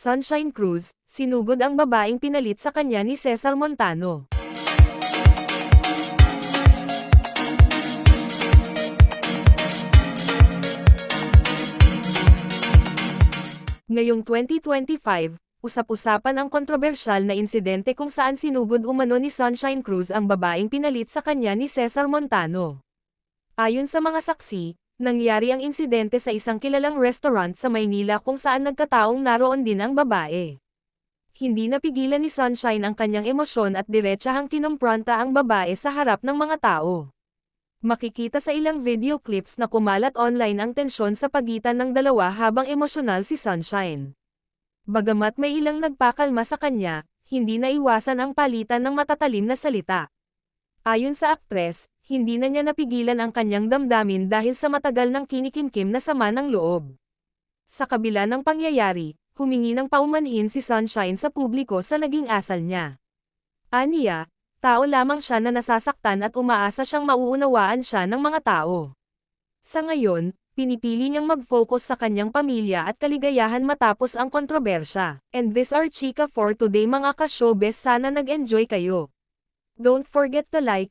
Sunshine Cruz, sinugod ang babaeng pinalit sa kanya ni Cesar Montano. Ngayong 2025, usap-usapan ang kontrobersyal na insidente kung saan sinugod umano ni Sunshine Cruz ang babaeng pinalit sa kanya ni Cesar Montano. Ayon sa mga saksi, nangyari ang insidente sa isang kilalang restaurant sa Maynila kung saan nagkataong naroon din ang babae. Hindi napigilan ni Sunshine ang kanyang emosyon at diretsahang kinompranta ang babae sa harap ng mga tao. Makikita sa ilang video clips na kumalat online ang tensyon sa pagitan ng dalawa habang emosyonal si Sunshine. Bagamat may ilang nagpakalma sa kanya, hindi naiwasan ang palitan ng matatalim na salita. Ayon sa aktres, hindi na niya napigilan ang kanyang damdamin dahil sa matagal ng kinikimkim na sama ng loob. Sa kabila ng pangyayari, humingi ng paumanhin si Sunshine sa publiko sa naging asal niya. Aniya, tao lamang siya na nasasaktan at umaasa siyang mauunawaan siya ng mga tao. Sa ngayon, pinipili niyang mag-focus sa kanyang pamilya at kaligayahan matapos ang kontrobersya. And this are Chika for today mga ka-showbiz sana nag-enjoy kayo. Don't forget to like,